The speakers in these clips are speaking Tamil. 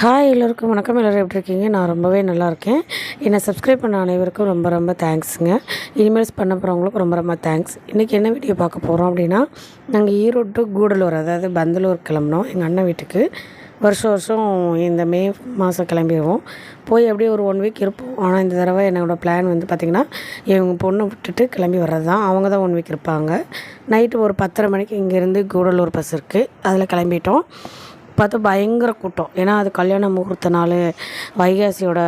ஹாய் எல்லோருக்கும் வணக்கம். எல்லோரும் எப்படி இருக்கீங்க? நான் ரொம்பவே நல்லா இருக்கேன். என்னை சப்ஸ்கிரைப் பண்ண அனைவருக்கும் ரொம்ப ரொம்ப தேங்க்ஸுங்க இனிமேல்ஸ் பண்ண போகிறவங்களுக்கும் ரொம்ப ரொம்ப தேங்க்ஸ் இன்றைக்கி என்ன வீடியோ பார்க்க போகிறோம் அப்படின்னா நாங்கள் ஈரோடு டு கூடலூர் அதாவது பந்தலூர் கிளம்புனோம். எங்கள் அண்ணன் வீட்டுக்கு. வருஷம் வருஷம் இந்த மே மாதம் கிளம்பிடுவோம். போய் அப்படியே ஒரு ஒன் வீக் இருப்போம். ஆனால் இந்த தடவை என்னோடய பிளான் வந்து பார்த்திங்கன்னா இவங்க பொண்ணை விட்டுட்டு கிளம்பி வர்றது தான் அவங்க தான் ஒன் வீக் இருப்பாங்க. நைட்டு ஒரு பத்தரை மணிக்கு இங்கேருந்து கூடலூர் பஸ் இருக்குது அதில் கிளம்பிட்டோம். பார்த்தா பயங்கர கூட்டம். ஏன்னா அது கல்யாண முகூர்த்த நாள் வைகாசியோட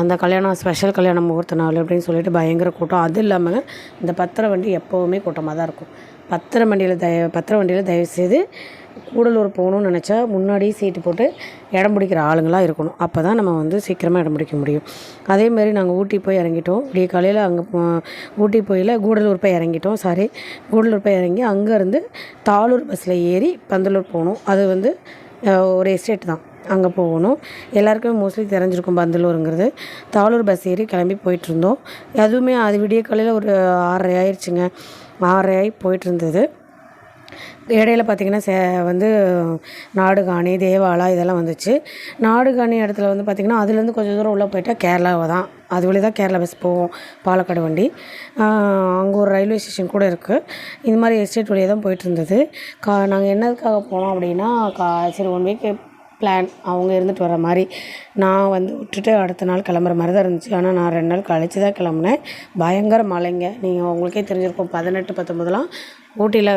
அந்த கல்யாணம் ஸ்பெஷல் கல்யாணம் முகூர்த்த நாள் அப்படின்னு சொல்லிட்டு பயங்கர கூட்டம். அது இல்லாமல் இந்த பத்திர வண்டி எப்போவுமே கூட்டமாக தான் இருக்கும். பத்திர வண்டியில் தய பத்திர வண்டியில் தயவுசெய்து கூடலூர் போகணும்னு நினச்சா முன்னாடி சீட்டு போட்டு இடம் பிடிக்கிற ஆளுங்களாக இருக்கணும். அப்போ தான் நம்ம வந்து சீக்கிரமாக இடம் பிடிக்க முடியும். அதே மாதிரி நாங்கள் ஊட்டி போய் இறங்கிட்டோம். விடிய காலையில் அங்கே ஊட்டி போயில் கூடலூர் போய் இறங்கிட்டோம். சாரி கூடலூர் போய் இறங்கி அங்கேருந்து தாளூர் பஸ்ஸில் ஏறி பந்தலூர் போகணும் அது வந்து ஒரு எஸ்டேட் தான். அங்கே போகணும். எல்லாருக்குமே மோஸ்ட்லி தெரிஞ்சிருக்கும் பந்தலூருங்கிறது. தாளூர் பஸ் ஏறி கிளம்பி போயிட்டுருந்தோம். அதுவுமே அது விடிய காலையில் ஒரு ஆறரை ஆயிடுச்சுங்க ஆறரை ஆகி போயிட்டுருந்தது. இடையில பார்த்திங்கன்னா சே வந்து நாடுகாணி தேவாலா இதெல்லாம் வந்துச்சு. நாடுகாணி இடத்துல வந்து பார்த்திங்கன்னா அதுலேருந்து கொஞ்சம் தூரம் உள்ளே போயிட்டால் கேரளாவை தான். அது வழி தான் கேரளா பஸ் போவோம் பாலக்காடு வண்டி. அங்கே ஒரு ரயில்வே ஸ்டேஷன் கூட இருக்குது இந்த மாதிரி எஸ்டேட் வழியாக தான் போயிட்டு இருந்தது கா நாங்கள் என்னதுக்காக போனோம் அப்படின்னா கா சரி ஒன் வீக் பிளான் அவங்க இருந்துட்டு வர மாதிரி. நான் வந்து விட்டுட்டு அடுத்த நாள் கிளம்புற மாதிரி தான் இருந்துச்சு. ஆனால் நான் ரெண்டு நாள் கழிச்சு தான் கிளம்புனேன். பயங்கர மழைங்க. நீங்கள் உங்களுக்கே தெரிஞ்சிருக்கும். பதினெட்டு பத்தொம்பதுலாம் ஊட்டியில்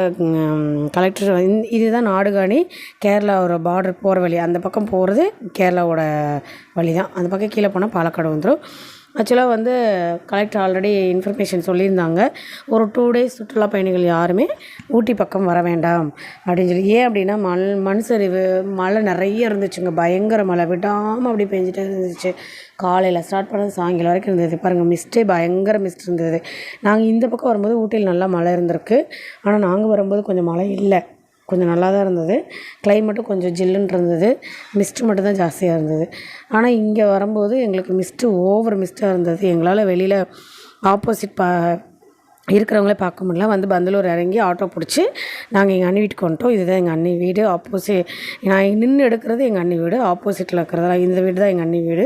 கலெக்டர் இதுதான் நாடுகாணி. கேரளாவோட பார்டர் போகிற வழி. அந்த பக்கம் போகிறது கேரளாவோட வழி தான் அந்த பக்கம் கீழே போனால் பாலக்காடு வந்துடும் ஆக்சுவலாக வந்து கலெக்டர் ஆல்ரெடி இன்ஃபர்மேஷன் சொல்லியிருந்தாங்க. ஒரு டூ டேஸ் சுற்றுலா பயணிகள் யாருமே ஊட்டி பக்கம் வர வேண்டாம் அப்படின்னு சொல்லி. ஏன் அப்படின்னா மல் மண் சரிவு மழை நிறைய இருந்துச்சுங்க. பயங்கர மழை. விடாமல் அப்படி பெஞ்சிட்டே இருந்துச்சு. காலையில் ஸ்டார்ட் பண்ணது சாயங்காலம் வரைக்கும் இருந்தது. பாருங்கள் மிஸ்டே பயங்கர மிஸ்ட் இருந்தது. நாங்கள் இந்த பக்கம் வரும்போது ஊட்டியில் நல்லா மழை இருந்திருக்கு. ஆனால் நாங்கள் வரும்போது கொஞ்சம் மழை இல்லை. கொஞ்சம் நல்லா தான் இருந்தது கிளைமேட்டும் கொஞ்சம் ஜில்லுன்னு இருந்தது. மிஸ்ட்டு மட்டும் தான் ஜாஸ்தியாக இருந்தது. ஆனால் இங்கே வரும்போது எங்களுக்கு மிஸ்ட்டு ஓவர் மிஸ்ட்டாக இருந்தது. எங்களால் வெளியில் ஆப்போசிட் பா இருக்கிறவங்களே பார்க்க முடியல. வந்து பந்தலூர் இறங்கி ஆட்டோ பிடிச்சி நாங்கள் எங்கள் அண்ணி வீட்டுக்கு வந்துட்டோம். இதுதான் எங்கள் அண்ணி வீடு. ஆப்போசிட் நான் நின்று எடுக்கிறது எங்கள் அண்ணி வீடு. ஆப்போசிட்டில் இருக்கிறதெல்லாம் இந்த வீடு தான் எங்கள் அண்ணி வீடு.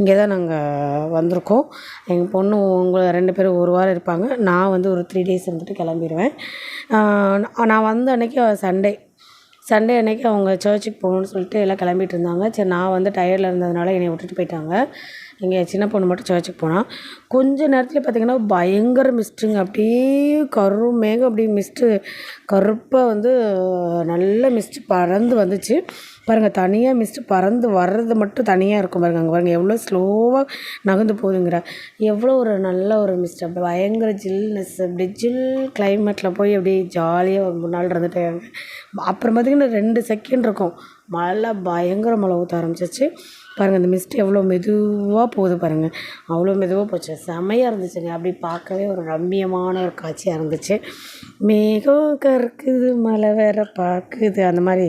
இங்கே தான் நாங்கள் வந்திருக்கோம். எங்கள் பொண்ணு உங்களை ரெண்டு பேரும் ஒரு வாரம் இருப்பாங்க. நான் வந்து ஒரு த்ரீ டேஸ் இருந்துட்டு கிளம்பிடுவேன் நான் வந்த அன்னைக்கு சண்டே சண்டே அன்னைக்கு அவங்க சர்ச்சுக்கு போகணுன்னு சொல்லிட்டு எல்லாம் கிளம்பிட்டு இருந்தாங்க. சரி நான் வந்து டயர்டில் இருந்ததுனால என்னை விட்டுட்டு போயிட்டாங்க. எங்கள் சின்ன பொண்ணு மட்டும் சர்ச்சுக்கு போனால் கொஞ்ச நேரத்தில் பார்த்தீங்கன்னா பயங்கர மிஸ்ட்டுங்க அப்படியே கரு மேகம் அப்படியே மிஸ்ட்டு கருப்பாக வந்து நல்ல மிஸ்ட்டு பறந்து வந்துச்சு. பாருங்கள் தனியாக மிஸ்ட்டு பறந்து வர்றது மட்டும் தனியாக இருக்கும் பாருங்க அங்கே பாருங்கள் எவ்வளோ ஸ்லோவாக நகர்ந்து போகுதுங்கிற. எவ்வளோ ஒரு நல்ல ஒரு மிஸ்ட் அப்படி பயங்கர ஜில்னஸ் அப்படி ஜில் கிளைமேட்டில் போய் அப்படியே ஜாலியாக ஒரு மூணு நாள் இருந்துட்டாங்க அப்புறம் பார்த்திங்கன்னா ரெண்டு செகண்ட் இருக்கும். மழை பயங்கர மழை ஊற்ற ஆரம்பிச்சிச்சு பாருங்கள் அந்த மிஸ்ட் எவ்வளோ மெதுவாக போகுது பாருங்கள் அவ்வளோ மெதுவாக போச்சு. செமையாக இருந்துச்சுங்க அப்படி பார்க்கவே ஒரு ரம்மியமான ஒரு காட்சியாக இருந்துச்சு. மேகம் கற்குது மழை வேற பார்க்குது. அந்த மாதிரி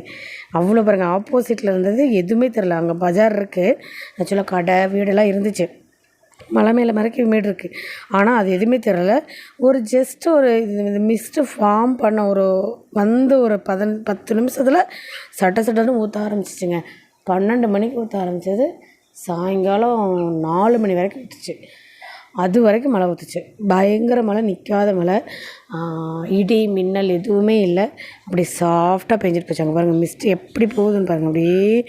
அவ்வளோ பாருங்கள் ஆப்போசிட்டில் இருந்தது எதுவுமே தெரில அங்கே பஜார் இருக்குது ஆக்சுவலாக கடை வீடெல்லாம் இருந்துச்சு. மலை மேலே மறைக்க வீடு இருக்குது ஆனால் அது எதுவுமே தெரில ஒரு ஜஸ்ட் ஒரு இது மிஸ்ட்டு ஃபார்ம் பண்ண ஒரு வந்து ஒரு பதன் பத்து நிமிஷத்தில் சட்ட சட்டன்னு ஊற்ற ஆரம்பிச்சிச்சுங்க. பன்னெண்டு மணிக்கு ஊற்ற ஆரம்பித்தது சாயங்காலம் நாலு மணி வரைக்கும் விட்டுச்சு அது வரைக்கும் மழை ஊற்றுச்சு பயங்கர மழை நிற்காத மழை. இடி மின்னல் எதுவுமே இல்லை. அப்படி சாஃப்டாக பெஞ்சிட்டு போச்சு. அங்கே பாருங்கள் மிஸ்ட் எப்படி போகுதுன்னு பாருங்கள் அப்படியே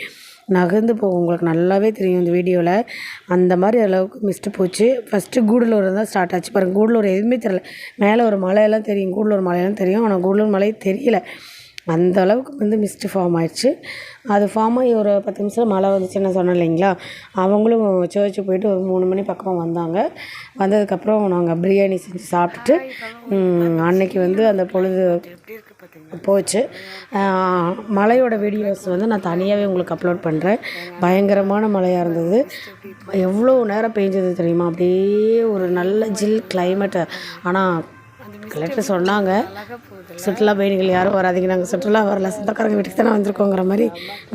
நகர்ந்து போகும். உங்களுக்கு நல்லாவே தெரியும் இந்த வீடியோவில் அந்த மாதிரி அளவுக்கு மிஸ்ட்டு போச்சு. ஃபஸ்ட்டு கூடலூர் தான் ஸ்டார்ட் ஆச்சு. பாருங்கள் கூடலூர் எதுவுமே தெரியல. மேலே ஒரு மலையெல்லாம் தெரியும். கூடலூர் மலையெல்லாம் தெரியும். ஆனால் கூடலூர் மலை தெரியல. அந்த அளவுக்கு வந்து மிஸ்ட்டு ஃபார்ம் ஆயிடுச்சு. அது ஃபார்ம் ஆகி ஒரு பத்து நிமிஷம் மழை வந்துச்சுன்னு சொன்னேன் இல்லைங்களா? அவங்களும் சர்ச்சு போயிட்டு ஒரு மூணு மணி பக்கமாக வந்தாங்க. வந்ததுக்கப்புறம் நாங்கள் பிரியாணி செஞ்சு சாப்பிட்டுட்டு அன்னைக்கு வந்து அந்த பொழுது போச்சு. மலையோட வீடியோஸ் வந்து நான் தனியாகவே உங்களுக்கு அப்லோட் பண்ணுறேன் பயங்கரமான மழையாக இருந்தது. எவ்வளோ நேரம் பெஞ்சது தெரியுமா? அப்படியே ஒரு நல்ல ஜில் கிளைமேட்டு ஆனால் கலெக்டர் சொன்னாங்க. சுற்றுலா பயணிகள் யாரும் வராதிங்க. நாங்கள் சுற்றுலா வரல. சொந்தக்காரங்க வீட்டுக்கு தானே வந்திருக்கோங்கிற மாதிரி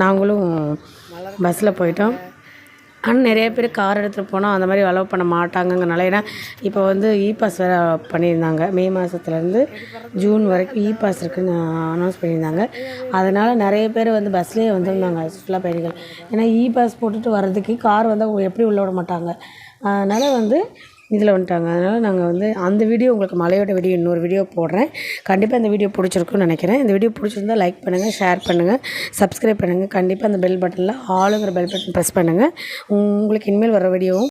நாங்களும் பஸ்ஸில் போயிட்டோம். ஆனால் நிறைய பேர் கார் எடுத்துகிட்டு போனால் அந்த மாதிரி அலோவ் பண்ண மாட்டாங்கங்கனால ஏன்னா இப்போ வந்து இ பாஸ் வேறு பண்ணியிருந்தாங்க. மே மாதத்துலேருந்து ஜூன் வரைக்கும் இ பாஸ் இருக்குன்னு அனௌன்ஸ் பண்ணியிருந்தாங்க. அதனால் நிறைய பேர் வந்து பஸ்லேயே வந்திருந்தாங்க சுற்றுலா பயணிகள். ஏன்னா இ பாஸ் போட்டுட்டு வர்றதுக்கு கார் வந்து அவங்க எப்படி உள்ள விட மாட்டாங்க. அதனால் வந்து இதில் வந்துட்டாங்க. அதனால் நாங்கள் வந்து அந்த வீடியோ உங்களுக்கு மலையோட வீடியோ இன்னொரு வீடியோ போடுறேன். கண்டிப்பாக இந்த வீடியோ பிடிச்சிருக்குன்னு நினைக்கிறேன். இந்த வீடியோ பிடிச்சிருந்தா லைக் பண்ணுங்கள் ஷேர் பண்ணுங்கள் சப்ஸ்கிரைப் பண்ணுங்கள் கண்டிப்பாக அந்த பெல் பட்டனில் ஆளுங்கிற பெல் பட்டன் ப்ரெஸ் பண்ணுங்கள் உங்களுக்கு இனிமேல் வர வீடியோவும்